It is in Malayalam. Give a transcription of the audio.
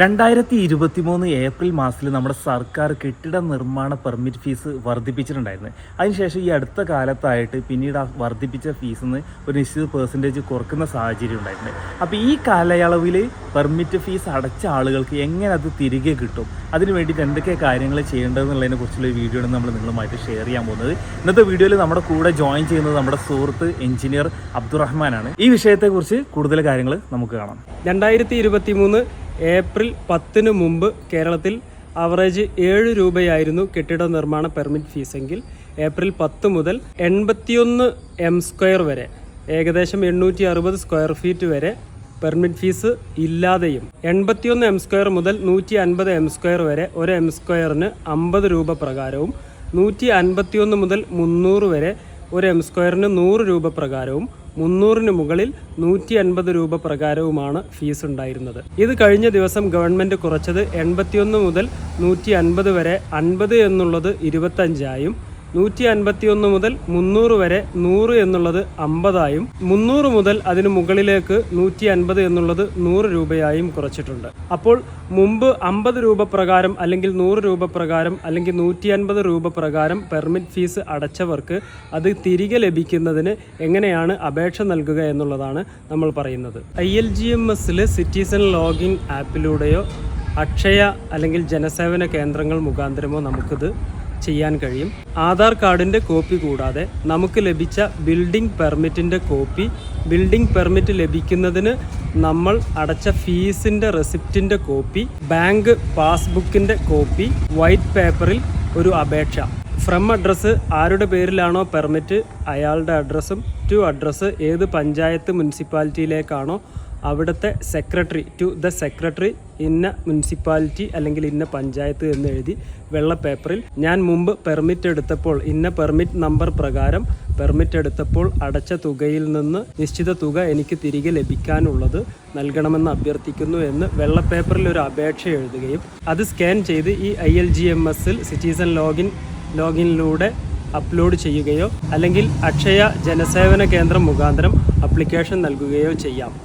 രണ്ടായിരത്തി ഇരുപത്തി മൂന്ന് ഏപ്രിൽ മാസത്തിൽ നമ്മുടെ സർക്കാർ കെട്ടിട നിർമ്മാണ പെർമിറ്റ് ഫീസ് വർദ്ധിപ്പിച്ചിട്ടുണ്ടായിരുന്നു. അതിനുശേഷം ഈ അടുത്ത കാലത്തായിട്ട് പിന്നീട് ആ വർദ്ധിപ്പിച്ച ഫീസിൽ നിന്ന് ഒരു നിശ്ചിത പെർസെന്റേജ് കുറക്കുന്ന സാഹചര്യം ഉണ്ടായിട്ടുണ്ട് അപ്പോൾ ഈ കാലയളവിൽ പെർമിറ്റ് ഫീസ് അടച്ച ആളുകൾക്ക് എങ്ങനെ അത് തിരികെ കിട്ടും? അതിന് വേണ്ടിയിട്ട് എന്തൊക്കെ കാര്യങ്ങൾ ചെയ്യേണ്ടതെന്നുള്ളതിനെ കുറിച്ചുള്ള വീഡിയോ നമ്മൾ നിങ്ങളുമായിട്ട് ഷെയർ ചെയ്യാൻ പോകുന്നത്. ഇന്നത്തെ വീഡിയോയിൽ നമ്മുടെ കൂടെ ജോയിൻ ചെയ്യുന്നത് നമ്മുടെ സുഹൃത്ത് എഞ്ചിനീയർ അബ്ദുറഹ്മാനാണ്. ഈ വിഷയത്തെക്കുറിച്ച് കൂടുതൽ കാര്യങ്ങൾ നമുക്ക് കാണാം. രണ്ടായിരത്തി ഇരുപത്തി മൂന്ന് ഏപ്രിൽ പത്തിന് മുമ്പ് കേരളത്തിൽ ആവറേജ് ഏഴ് രൂപയായിരുന്നു കെട്ടിട നിർമ്മാണ പെർമിറ്റ് ഫീസെങ്കിൽ ഏപ്രിൽ പത്ത് മുതൽ എൺപത്തിയൊന്ന് എം സ്ക്വയർ വരെ ഏകദേശം എണ്ണൂറ്റി അറുപത് സ്ക്വയർ ഫീറ്റ് വരെ പെർമിറ്റ് ഫീസ് ഇല്ലാതെയും എൺപത്തിയൊന്ന് എം സ്ക്വയർ മുതൽ നൂറ്റി അൻപത് എം സ്ക്വയർ വരെ ഒരു എം സ്ക്വയറിന് അമ്പത് രൂപ പ്രകാരവും നൂറ്റി അൻപത്തിയൊന്ന് മുതൽ മുന്നൂറ് വരെ ഒരു എം സ്ക്വയറിന് നൂറ് രൂപ പ്രകാരവും മുന്നൂറിന് മുകളിൽ നൂറ്റി അൻപത് രൂപ പ്രകാരവുമാണ് ഫീസ് ഉണ്ടായിരുന്നത്. ഇത് കഴിഞ്ഞ ദിവസം ഗവൺമെന്റ് കുറച്ചത് എൺപത്തിയൊന്ന് മുതൽ നൂറ്റി അൻപത് വരെ അൻപത് എന്നുള്ളത് ഇരുപത്തഞ്ചായും നൂറ്റി അൻപത്തിയൊന്ന് മുതൽ മുന്നൂറ് വരെ നൂറ് എന്നുള്ളത് അമ്പതായും മുന്നൂറ് മുതൽ അതിന് മുകളിലേക്ക് നൂറ്റി അൻപത് എന്നുള്ളത് നൂറ് രൂപയായും കുറച്ചിട്ടുണ്ട്. അപ്പോൾ മുമ്പ് അമ്പത് രൂപ പ്രകാരം അല്ലെങ്കിൽ നൂറ് രൂപ പ്രകാരം അല്ലെങ്കിൽ നൂറ്റി അൻപത് രൂപ പ്രകാരം പെർമിറ്റ് ഫീസ് അടച്ചവർക്ക് അത് തിരികെ ലഭിക്കുന്നതിന് എങ്ങനെയാണ് അപേക്ഷ നൽകുക എന്നുള്ളതാണ് നമ്മൾ പറയുന്നത്. ഐ എൽ ജി എം എസിൽ സിറ്റിസൺ ലോഗിൻ ആപ്പിലൂടെയോ അക്ഷയ അല്ലെങ്കിൽ ജനസേവന കേന്ദ്രങ്ങൾ മുഖാന്തരമോ നമുക്കിത് ചെയ്യാൻ കഴിയും. ആധാർ കാർഡിന്റെ കോപ്പി കൂടാതെ നമുക്ക് ലഭിച്ച ബിൽഡിംഗ് പെർമിറ്റിന്റെ കോപ്പി. ബിൽഡിംഗ് പെർമിറ്റ് ലഭിക്കുന്നതിന് നമ്മൾ അടച്ച ഫീസിന്റെ റെസിപ്റ്റിന്റെ കോപ്പി ബാങ്ക് പാസ്ബുക്കിന്റെ കോപ്പി വൈറ്റ് പേപ്പറിൽ ഒരു അപേക്ഷ. ഫ്രം അഡ്രസ്സ് ആരുടെ പേരിലാണോ പെർമിറ്റ്? അയാളുടെ അഡ്രസ്സും ടു അഡ്രസ്സ് ഏത് പഞ്ചായത്ത് മുനിസിപ്പാലിറ്റിയിലേക്കാണോ അവിടുത്തെ സെക്രട്ടറി ടു ദ സെക്രട്ടറി ഇന്ന മുനിസിപ്പാലിറ്റി അല്ലെങ്കിൽ ഇന്ന പഞ്ചായത്ത് എന്ന് എഴുതി വെള്ള പേപ്പറിൽ ഞാൻ മുമ്പ് പെർമിറ്റ് എടുത്തപ്പോൾ ഇന്ന പെർമിറ്റ് നമ്പർ പ്രകാരം പെർമിറ്റ് എടുത്തപ്പോൾ അടച്ച തുകയിൽ നിന്ന് നിശ്ചിത തുക എനിക്ക് തിരികെ ലഭിക്കാനുള്ളത് നൽകണമെന്ന് അഭ്യർത്ഥിക്കുന്നു എന്ന് വെള്ള പേപ്പറിൽ ഒരു അപേക്ഷ എഴുതുകയും അത് സ്കാൻ ചെയ്ത് ഈ ഐ എൽ ജി എം എസിൽ സിറ്റിസൺ ലോഗിൻ ലോഗിനിലൂടെ അപ്ലോഡ് ചെയ്യുകയോ അല്ലെങ്കിൽ അക്ഷയ ജനസേവന കേന്ദ്രം മുഖാന്തരം അപ്ലിക്കേഷൻ നൽകുകയോ ചെയ്യാം.